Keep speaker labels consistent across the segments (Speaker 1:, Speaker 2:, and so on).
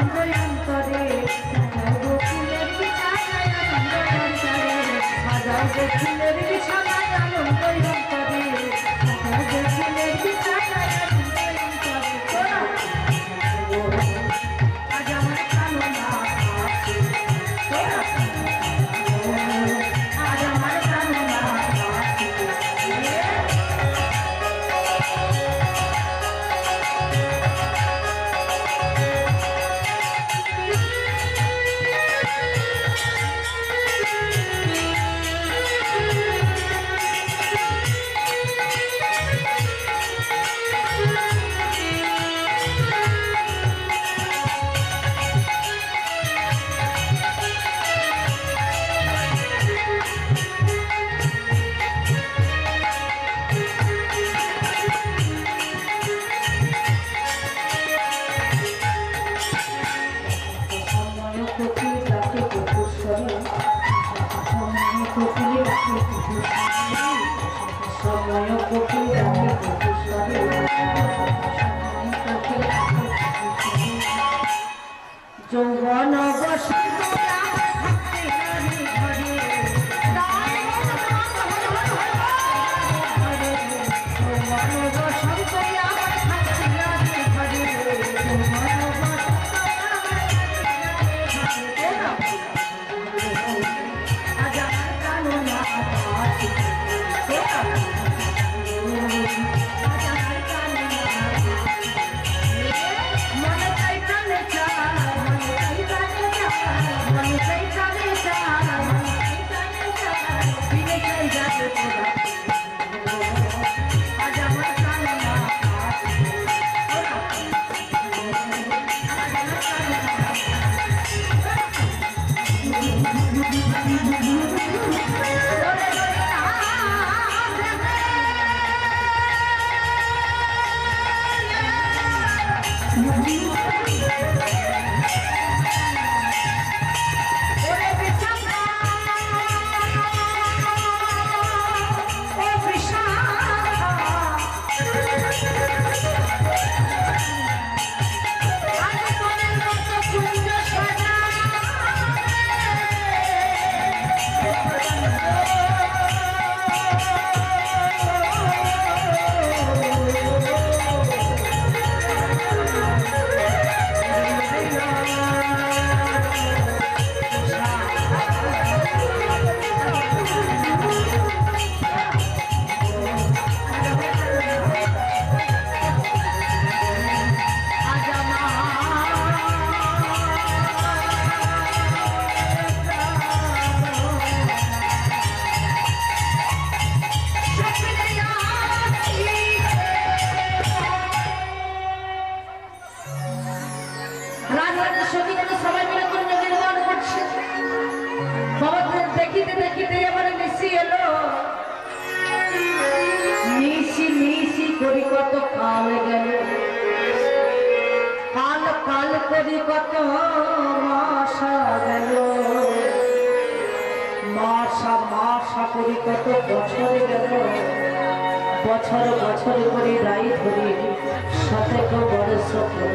Speaker 1: I'm দেখিতে দেখিতে আমার মিশি এলো। মিশি মিশি করি কত কাল গেল। কাল কাল করি কত মাসা গেল। মাসা মাসা করি কত বছর গেল। বছর বছর করে রাই ধরি সাথে বড় সফল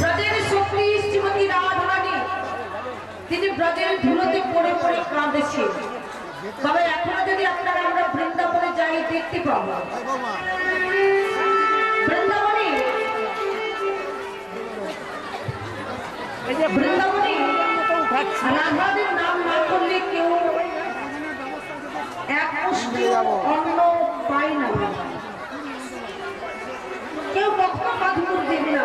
Speaker 1: যাদের সক্রিয় শ্রীমতী রায় তিনি ব্রজের ধুলোতে পড়ে পড়ে কাঁদেছে তবে এখনও যদি আপনারা আমরা বৃন্দাবনে যাই, দেখতে পাবো। বৃন্দাবনে? বৃন্দাবনে? নাম না করলে কেউ এক মুষ্টি কেউ কখনো মাধুর দেবে না।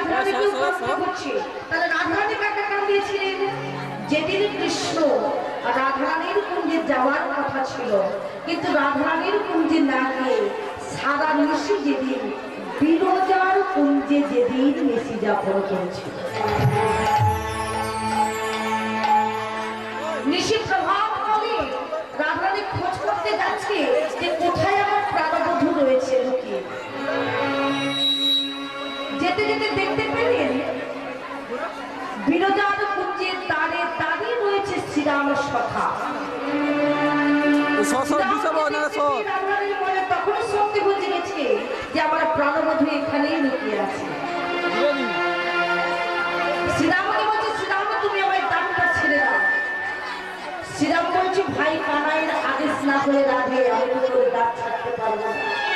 Speaker 1: তাই রাধারানীকেও কাঁদতে তাহলে রাধারানী কাকে কাঁদিয়েছিলেন যেদিন কৃষ্ণ রাধারানীর কুঞ্জে যাওয়ার কথা ছিল। কিন্তু রাধারানীর কুঞ্জে না গিয়ে সারা নিশি যেদিন বিরজার কুঞ্জে যেদিন মেসি যাপন করেছিল। নিশি যেতে দেখতে পেলেন বিরজার কুঞ্জের তারে তারে রয়েছে শ্রীরাম সখা।
Speaker 2: সর সর বিষাব না সর।
Speaker 1: রাধারানীর তখনই শক্তি বুঝে গেছে যে আমার প্রাণবধূ এখানেই লুকিয়ে আছে। শ্রীরামকে বলছে শ্রীরাম তুমি আমায় দানটা ছেড়ে দাও। শ্রীরাম বলছে ভাই কানাইয়ের আদেশ না হলে রাধে আমি তোর দাঁত ছাড়তে পারব না।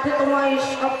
Speaker 1: রাধে তোমায় শত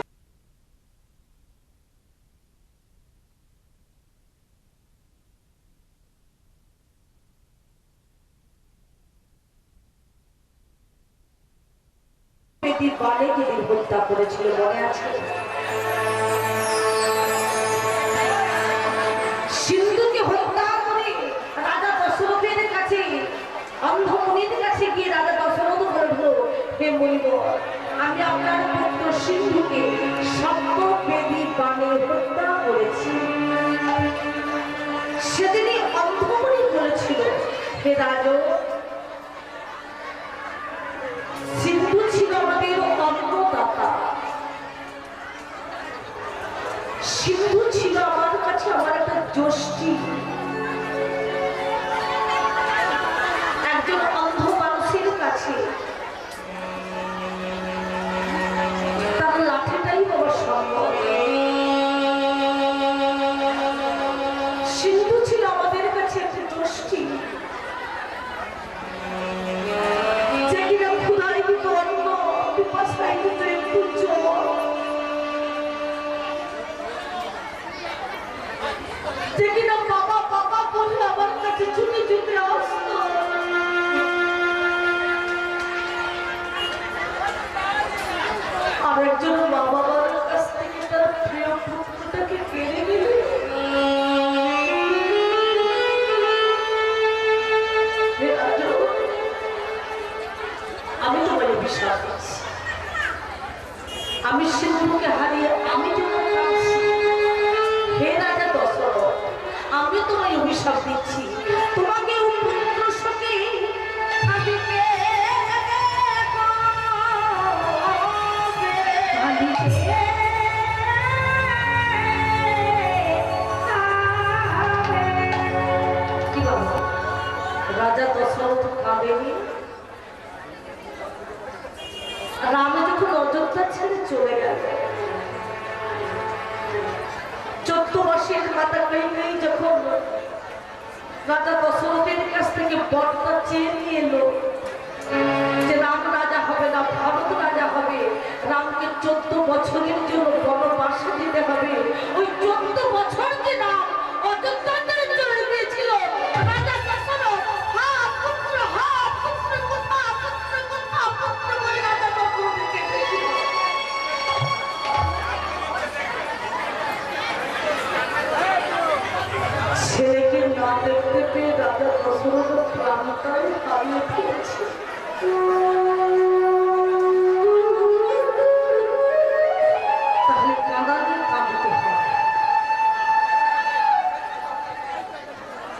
Speaker 1: হে আমি আপনার পুত্র সিন্ধুকে সপ্তবেদী বাণে হত্যা করেছি। সেদিনই অন্ধমণি বলেছিল হে রাজ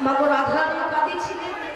Speaker 1: মাগো রাধার কাঁদিছিলেন।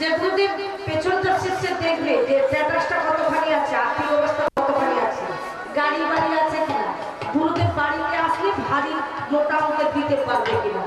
Speaker 1: দেবগুরুদেব পেছনটা শীর্ষে দেখবে যে স্ট্যাটাসটা কতখানি আছে, আর্থিক অবস্থা কতখানি আছে, গাড়ি বাড়ি আছে কিনা গুরুদেব বাড়িতে আসলে ভারী মোটা দিতে পারবে কিনা।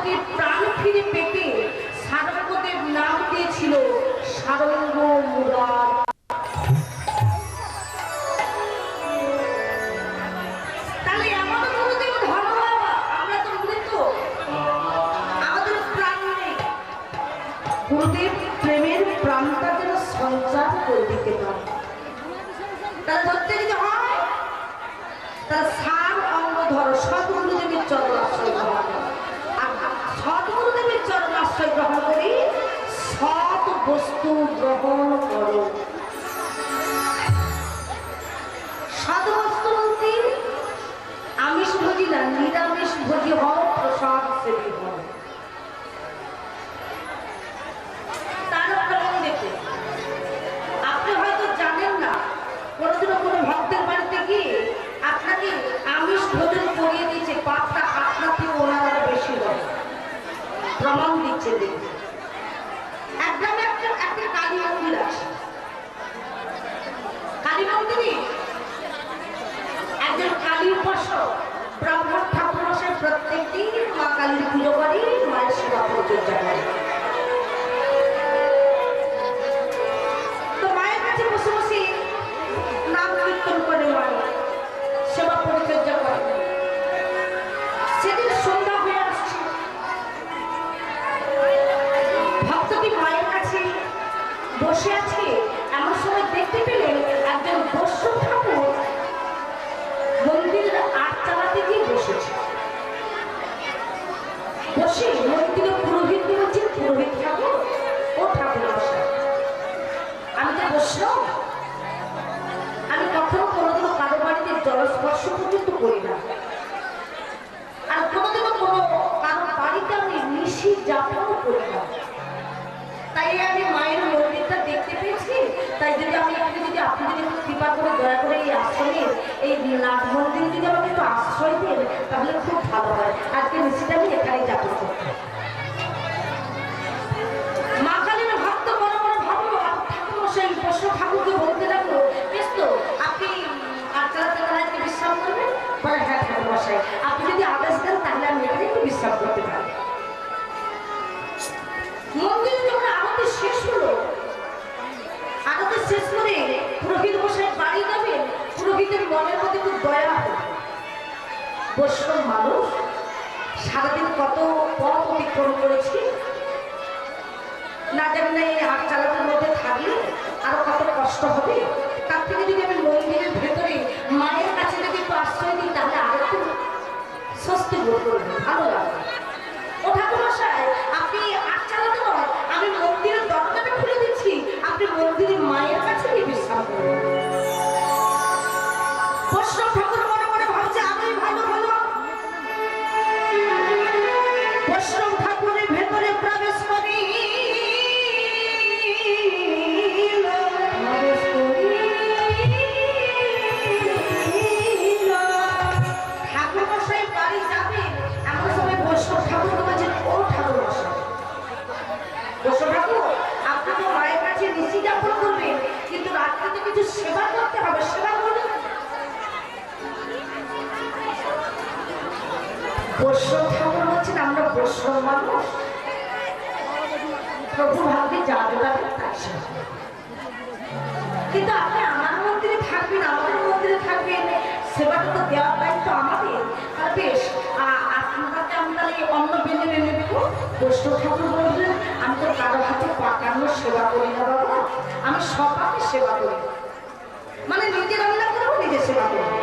Speaker 1: ভক্তটি প্রাণ ফিরে পেতে বস্তু গ্রহণ করো। আমিষ ভোজি না, নিরামিষ ভোজি হও, প্রসাদ সেবী হও। আপনি হয়তো জানেন না কোনো আপনাকে আমিষ করিয়ে ওনার বেশি প্রমাণ দিচ্ছে দেখুন। প্রত্যেক দিন মা কালীর পুজো করি মায়ের সেবা পরিচর্যা করে। আমি তো আমি কখনো কোনোদিনও কারও বাড়িতে জলস্পর্শ পর্যন্ত করি না। আর কোনোদিনও কোনো কারও বাড়িতে আমি নিশি যাপনও করি না। তাই আমি মায়ের দেখতে পেয়েছি। তাই যদি আমি যদি আপনি যদি কৃপা করে, দয়া করে এই আশ্রমে এই নাথ মন্দিরে যদি আমাকে একটু আশ্রয় দেন, তাহলে খুব ভালো হয়। আজকে নিশিটা আমি এখানেই বলে হ্যাঁ আপনি যদি আদেশ দেন, তাহলে আমি এখানে একটু বিশ্রাম করতে পুরোহিতের মনের মধ্যে খুব দয়া বৈষ্ণব মানুষ, সারাদিন কত পথ অতিক্রম করেছি। না জানি না এই আট চালানোর মধ্যে থাকলে আরও কত কষ্ট হবে। তার থেকে যদি আমি মন্দিরের ভেতরে মায়ের কাছে যদি একটু আশ্রয় দিই, তাহলে আর একটু স্বস্তি বোধ করবে। ভালো লাগবে। বৈষ্ণব ঠাকুর বলছেন, আমরা বৈষ্ণব মানুষ। প্রভু ভাববে যা দেবে তাই সেবা কিন্তু আপনি আমার মন্দিরে থাকবেন, আমাদের মন্দিরে থাকবেন, সেবাটা তো দেওয়ার দায়িত্ব আমাদের। আর বেশ আপনাকে আমি তাহলে অন্য বেঁধে বেঁধে দেবো বৈষ্ণব ঠাকুর বললেন, আমি তো কারও হাতে পাকানো সেবা করি না বাবা। আমি সবাইকে সেবা করি। মানে নিজের রান্না করেও নিজে সেবা করি। বলে বেশ তো